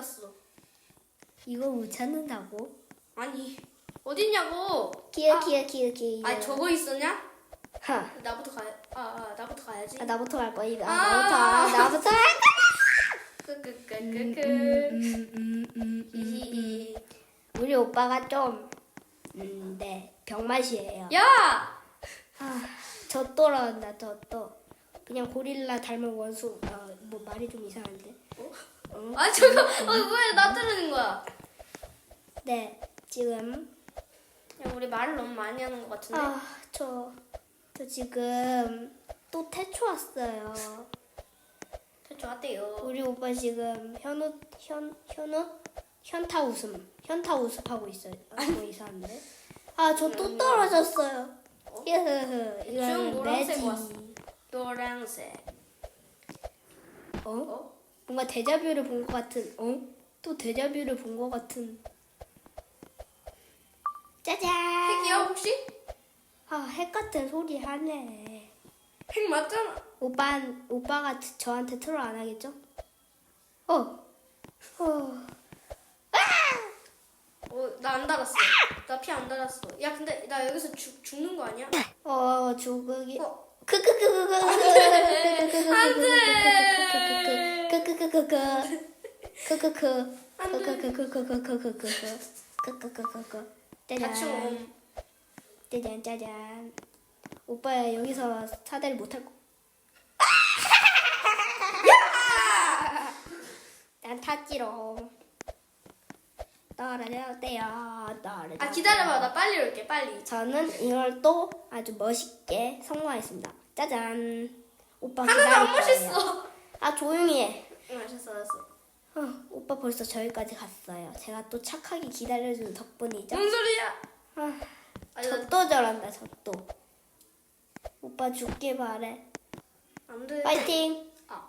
찾았어. 이거 못 찾는다고? 아니 어딨냐고? 기어 아. 기어 기어 기어. 아니 저거 있었냐? 하. 나부터 가. 아, 아 나부터 가야지. 아, 나부터 할 거야. 이거. 아, 아. 나부터 나부터 할 끄끄끄끄끄. 거야. 히히히. 우리 오빠가 좀 음, 네, 병맛이에요. 야! 아, 저 또라온다. 저 또. 그냥 고릴라 닮은 원수. 어, 뭐 말이 좀 이상한데. 어? 아 저거 어, 왜나 때리는 거야? 네, 지금 야 우리 말을 너무 많이 하는 것 같은데. 아, 저, 저 지금 또 태초 왔어요. 대충 왔대요. 우리 오빠 지금 현우, 현, 현우? 현타 웃음. 현타 웃음 하고 있어요. 하고 있었는데. 아, 저 또 떨어졌어요. 흐흐흐. 중 이건 노란색 매지. 왔어. 노란색. 어? 어? 뭔가 데자뷰를 본 것 같은, 어? 또 데자뷰를 본 것 같은. 짜잔! 핵이야 혹시? 아, 핵 같은 소리 하네. 핵 맞잖아. 오빠, 오빠가 트- 저한테 트롤 안 하겠죠? 어. 어. 어, 나 안 달았어. 나 피 안 달았어. 야, 근데 나 여기서 죽, 죽는 거 아니야? 어, 조국이. 어. 크크크크크. 돼. 크크크크크. 크크크. 크크크크크크크크크크. 크크크크크. 짜잔. 옴. 짜잔 짜잔. 오빠야 여기서 사대를 못할 거. 난 탔지롱. 떨어졌대요. 떨어졌. 아, 기다려봐. 나 빨리 올게, 빨리. 저는 이걸 또 아주 멋있게 성공했습니다. 짜잔. 오빠 하나도 안 기다릴 거예요. 멋있어. 아 조용히 해. 응, 알았어, 알았어. 어, 오빠 벌써 저기까지 갔어요. 제가 또 착하게 기다려주는 덕분이죠. 뭔 소리야? 아, 아니, 저 나- 또 저런다, 저 또. 오빠 죽길 바래. 안 돼. 파이팅! 아,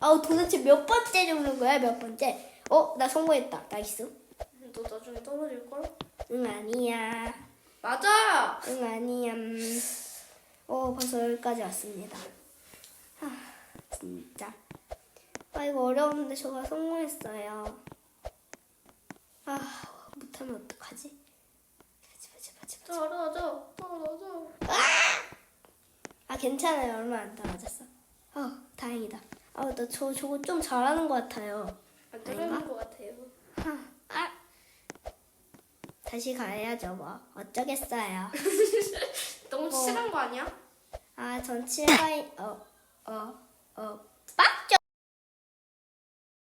아우, 도대체 몇 번째 죽는 거야, 몇 번째? 어, 나 성공했다. 나이스. 너 나중에 떨어질걸? 응, 아니야. 맞아! 응, 아니야. 음. 어, 벌써 여기까지 왔습니다. 아, 진짜. 아, 이거 어려웠는데 저가 성공했어요. 아, 못하면 어떡하지? 바지, 바지, 바지, 바지. 떨어져, 떨어져. 아, 괜찮아요. 얼마 안 떨어졌어. 어, 다행이다. 아, 나 저, 저거 좀 잘하는 것 같아요. 안 떨어지는 것 같아요. 아, 아. 다시 가야죠, 뭐. 어쩌겠어요. 너무 심한 거 아니야? 아, 전 7가이, 어, 어, 어!